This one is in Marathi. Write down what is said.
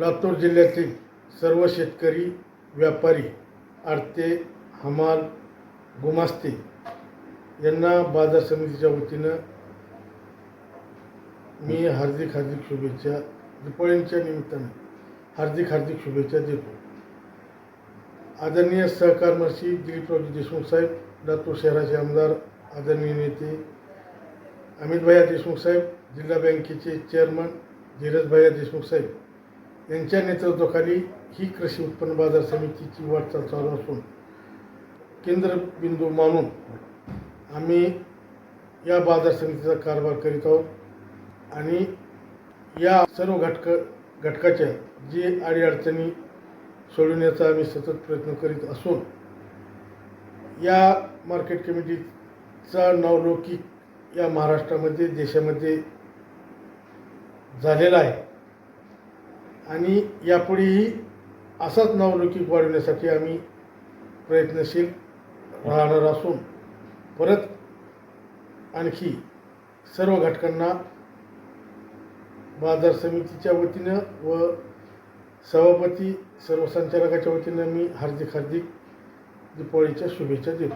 लातूर जिल्ह्यातील सर्व शेतकरी व्यापारी आडते हमाल गुमास्ते यांना बाजार समितीच्या वतीनं मी हार्दिक हार्दिक शुभेच्छा दीपावलीच्या निमित्तानं हार्दिक हार्दिक शुभेच्छा देतो. आदरणीय सहकार मंत्री दिलीपरावजी देशमुख साहेब लातूर शहराचे आमदार आदरणीय नेते अमित भैया देशमुख साहेब जिल्हा बँकेचे चेअरमन धीरजभैया देशमुख साहेब यांच्या नेतृत्वाखाली ही कृषी उत्पन्न बाजार समितीची वाटचाल चालू असून केंद्रबिंदू मानून आम्ही या बाजार समितीचा कारभार करीत आहोत. आणि या सर्व घटक घटकाच्या जे अडीअडचणी सोडवण्याचा आम्ही सतत प्रयत्न करीत असून या मार्केट कमिटीचा नावलौकिक या महाराष्ट्रामध्ये देशामध्ये झालेला आहे. आणि यापुढेही असाच नावलौकिक वाढवण्यासाठी आम्ही प्रयत्नशील राहणार असून परत आणखी सर्व घटकांना बाजार समितीच्या वतीनं व सभापती सर्व संचालकाच्या वतीनं मी हार्दिक हार्दिक दीपावलीच्या शुभेच्छा देतो.